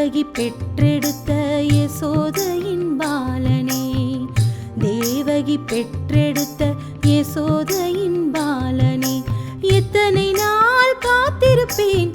உதகி பெற்றெடுத்த யசோதையின் பாலனே. தேவகி பெற்றெடுத்த யசோதையின் பாலனே. எத்தனை நாள் காத்திருப்பேன்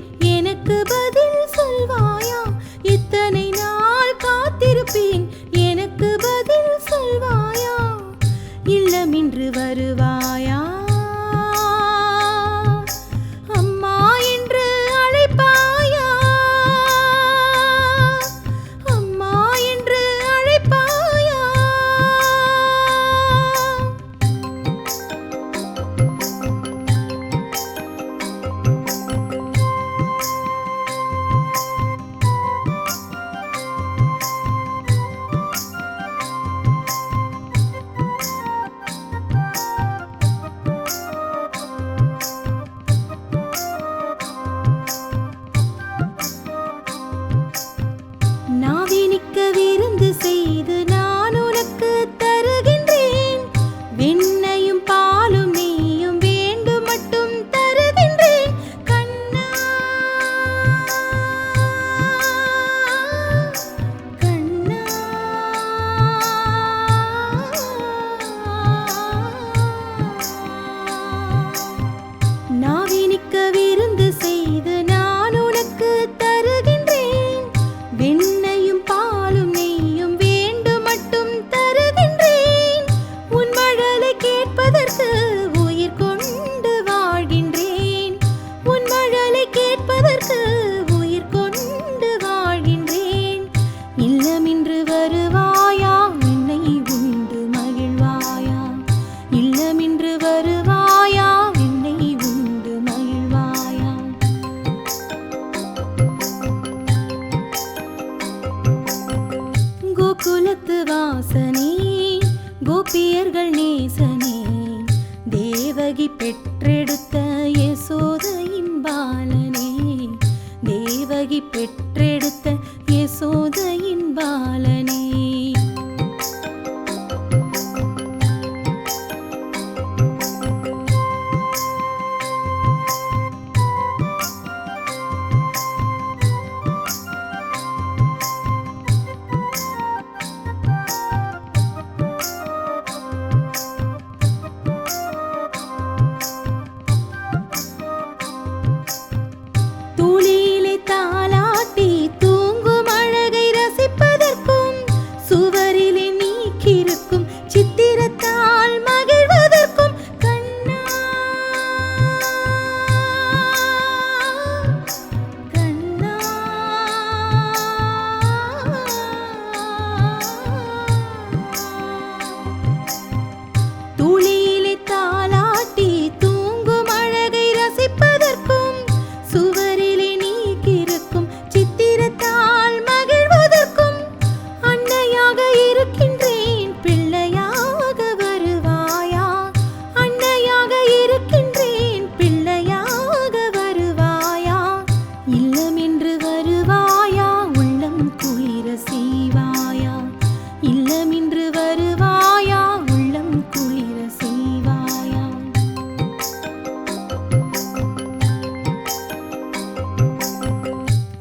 பாவியர்கள் நேசனே தேவகி பெற்றெடுத்த யசோதையின் பாலனே தேவகி பெற்றே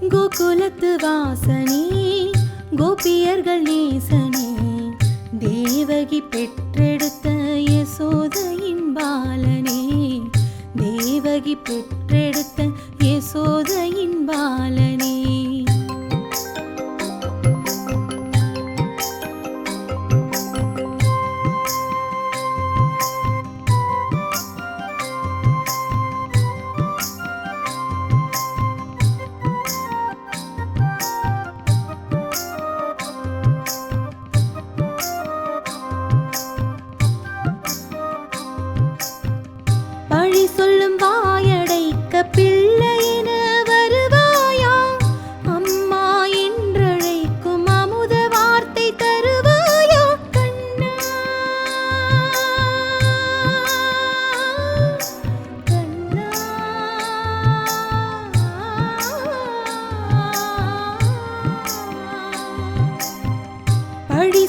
கோகுலத்து வாசனே கோபியர்கள் நேசனே தேவகி பெற்றெடுத்த யசோதையின் பாலனே. தேவகி பெற்றெடுத்த யசோதையின் பாலனே.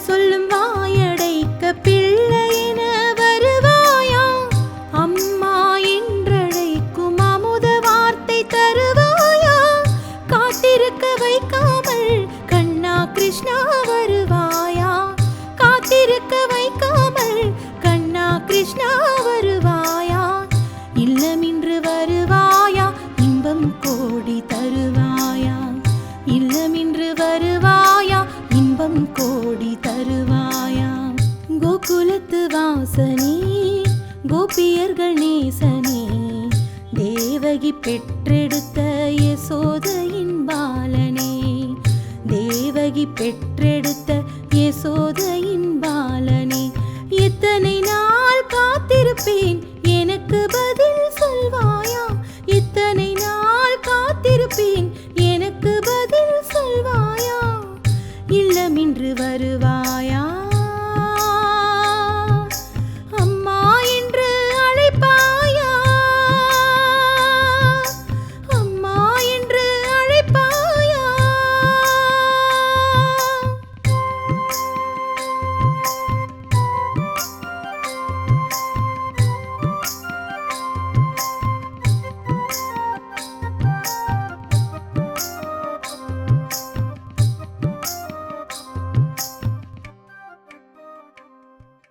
சொல்லும் வாயடைக்க பிள்ளை என வருவாயா? அம்மா என்றழைக்கும் அமுத வார்த்தை தருவாயா? காத்திருக்க வைக்காமல் கண்ணா கிருஷ்ணா வருவாயா? காத்திருக்க வைக்காமல் கண்ணா கிருஷ்ணா வருவாயா? இல்லமின்று வருவாயா? இன்பம் கோடி தருவாயா? இல்லமின்று வருவாயா செல்வம் கோடி தருவாயாம். கோகுலத்து வாசனே கோபியர்கள் நேசனே. தேவகி பெற்றெடுத்த எஸ்